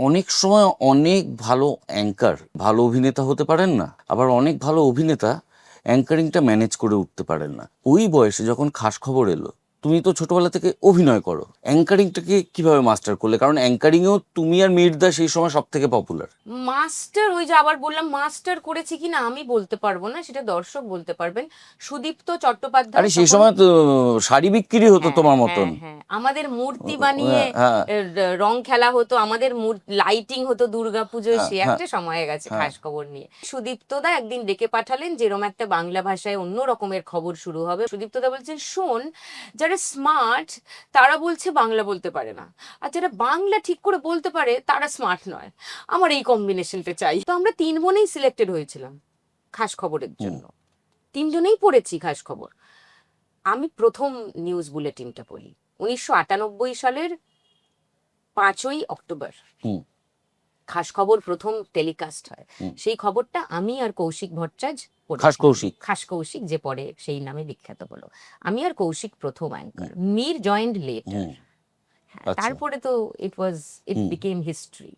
অনেক সময় অনেক ভালো অ্যাঙ্কার ভালো অভিনেতা হতে পারেন না আবার অনেক ভালো অভিনেতা অ্যাঙ্কারিংটা ম্যানেজ করে উঠতে পারেন না। ওই বয়সে যখন খাস খবর এলো তুমি তো ছোটবেলা থেকে অভিনয় করো অ্যাঙ্কারিংটাকে কীভাবে মাস্টার করলে? কারণ অ্যাঙ্কারিংয়েও তুমি আর মির্দা সেই সময় সব থেকে পপুলার মাস্টার ওই যে আবার বললাম মাস্টার করেছি কিনা আমি বলতে পারব না সেটা দর্শক বলতে পারবেন। সুদীপ্ত চট্টোপাধ্যায় আরে সেই সময় তো শাড়ি বিক্রি হতো হ্যাঁ, তোমার হ্যাঁ, মতন হ্যাঁ। আমাদের মূর্তি বানিয়ে হ্যাঁ, এ, র- খেলা হতো আমাদের লাইটিং হতো দুর্গাপুজোয় হ্যাঁ, সে হ্যাঁ। একটা সময় গেছে হ্যাঁ। খাস খবর নিয়ে। সুদীপ্তদা একদিন ডেকে পাঠালেন যেরকম একটা বাংলা ভাষায় অন্য রকমের খবর শুরু হবে। সুদীপ্তদা বলছেন শোন যারা স্মার্ট তারা বলছে বাংলা বলতে পারে না। আর যারা বাংলা ঠিক করে বলতে পারে তারা স্মার্ট নয়। আমার এই কম্বিনেশনটা চাই। তো আমরা তিন বোনেই সিলেক্টেড হয়েছিলাম খাস খবরের জন্য। তিনজনেই পড়েছি খাস খবর আমি প্রথম নিউজ বুলেটিনটা পড়ি। উনিশশো আটানব্বই সালের পাঁচই অক্টোবর। হুম। খাস খবর প্রথম টেলিকাস্ট হয়। সেই খবরটা আমি আর কৌশিক ভট্টাচার্য খাস কৌশিক। খাস কৌশিক যে পরে সেই নামে বিখ্যাত হলো আমি আর কৌশিক প্রথম অ্যাঙ্কার মীর জয়েন্ট লেট। হুম, আচ্ছা। তারপরে তো ইট ওয়াজ ইট বিকেম হিস্ট্রি